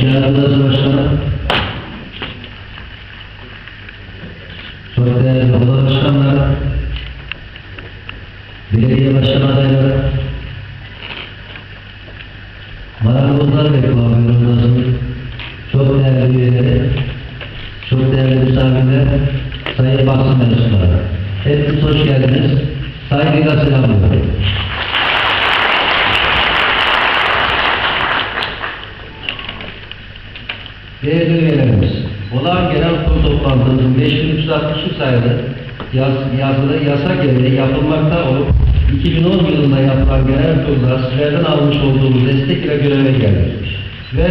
Cenab-ı Başkanım, çok değerli oda başkanları, belediye başkan adayları, marangozlar ve kuaförümüzün çok değerli üyeleri, çok değerli misafirler, sayın basın mensupları. Hepiniz hoş geldiniz. Saygıyla selamlıyorum. Değerli üyelerimiz, olağan genel kurul toplantımızın 5360 sayılı yaz, yazılı yasa gereği yapılmakta olup 2010 yılında yapılan genel kurulda sizlerden almış olduğumuz destek ile göreve geldik. Ve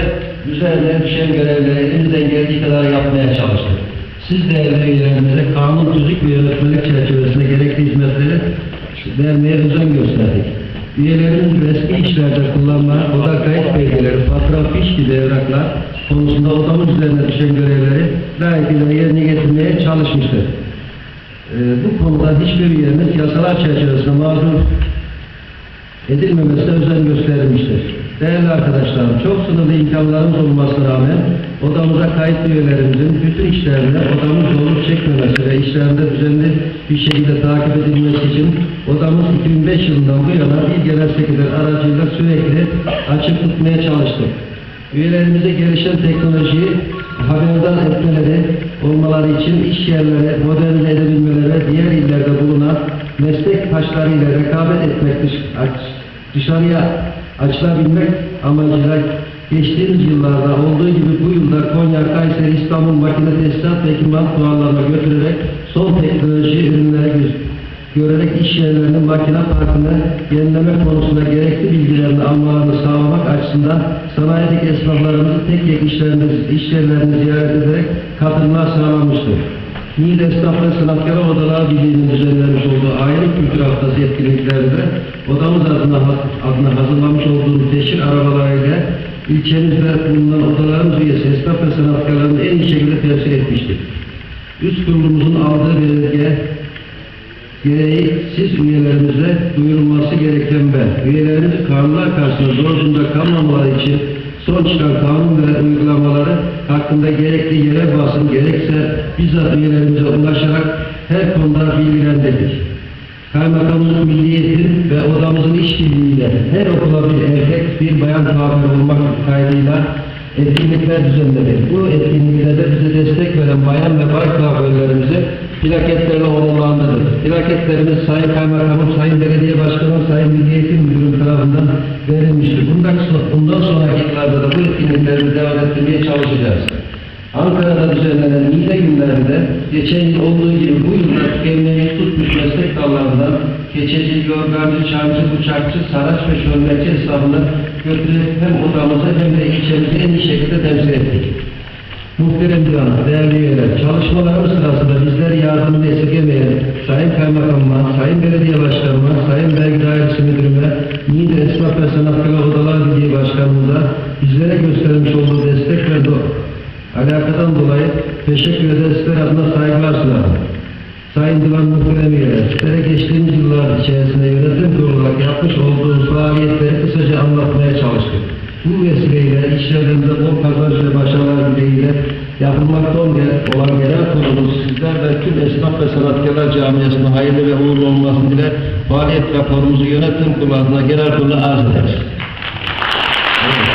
üzerine düşen görevleri elimizden geldiği kadar yapmaya çalıştık. Siz değerli üyelerimize kanun, tüzük ve yönetmelik çerçevesinde gerekli hizmetleri vermeye özen gösterdik. Üyelerimiz resmi işlerde kullanılan oda gibi evraklar konusunda odamız üzerine düşen görevleri layıkıyla yerine getirmeye çalışmıştır. Ee, bu konuda hiçbir üyemiz yasalar çerçevesinde mağdur edilmemesine özen gösterilmiştir. Değerli arkadaşlarım, çok sınırlı imkanlarımız olmasına rağmen odamıza kayıtlı üyelerimizin bütün işlerinde odamız zorluk çekmemesi ve işlerinde düzenli bir şekilde takip edilmesi için odamız 2005 yılından bu yana il genel sekreter aracıyla sürekli açık tutmaya çalıştık. Üyelerimize gelişen teknolojiyi haberdar etmeleri olmaları için iş yerleri modernize edebilmeleri diğer illerde bulunan meslek taşlarıyla rekabet etmek dış, dışarıya açılabilmek amacıyla geçtiğimiz yıllarda olduğu gibi bu yılda Konya, Kayseri, İstanbul makine tesisat ve ekipman fuarlarına götürerek son teknoloji ürünleri gö- görerek iş yerlerinin makine parkını yenileme konusunda gerekli bilgilerini almalarını sağlamak açısından sanayideki esnaflarımızı tek tek işlerinde, iş yerlerini ziyaret ederek katılımlar sağlanmıştır. Niğde Esnaf ve Sanatkarı Odalar Birliği'nin düzenlemiş olduğu aile kültür haftası etkinliklerinde odamız adına, adına hazırlamış olduğumuz teşhir arabalarıyla ilçemizde bulunan odalarımız üyesi esnaf ve sanatkarlarını en iyi şekilde temsil etmiştir. Üst kurulumuzun aldığı belirge gereği siz üyelerimize duyurulması gereken ben, üyelerimiz kanunlar karşısında zor durumda kalmamaları için son çıkan kanun ve uygulamaları hakkında gerekli yere basın gerekse bizzat üyelerimize ulaşarak her konuda bilgilendirdik. Kaymakamlık Milli Eğitim ve odamızın işbirliğiyle her okula bir erkek, bir bayan tabir olmak kaydıyla etkinlikler düzenledik. Bu etkinliklerde bize destek veren bayan ve bay kuaförlerimizi plaketlerle onurlandırdık. Plaketlerimiz Sayın Kaymakamım, Sayın Belediye Başkanım, Sayın Milli Eğitim Müdürüm tarafından verilmiştir. Bundan, so- bundan sonraki yıllarda da bu etkinliklerimizi devam ettirmeye çalışacağız. Ankara'da düzenlenen Niğde günlerinde geçen yıl olduğu gibi bu yılda tükenmeyi tutmuş meslek dallarından keçeci, yorgancı, çamcı, bıçakçı, saraç ve şölmekçi hesabına götürüp hem odamızı hem de ilçemizi en iyi şekilde temsil ettik. Muhterem Divan, değerli üyeler, çalışmalarımız sırasında bizleri yardımını esirgemeyen Sayın Kaymakamıma, Sayın Belediye Başkanıma, Sayın Vergi Dairesi Müdürüme, Niğde Esnaf ve Sanatkarı Odalar Birliği Başkanımıza bizlere göstermiş olduğu destek ve do- alakadan dolayı teşekkür ederiz. Sizler adına saygılar sunarım. Sayın Divan Muhterem üyeler, sizlere geçtiğimiz yıllar içerisinde yönetim kurulu yapmış olduğumuz faaliyetleri kısaca anlatmaya çalıştık. Bu vesileyle işlerinde bol kazanç ve başarılar dileğiyle yapılmakta olan genel kurulumuz sizler ve tüm esnaf ve sanatkarlar camiasına hayırlı ve uğurlu olmasını dile faaliyet raporumuzu yönetim kurulu adına genel kurula arz ederiz.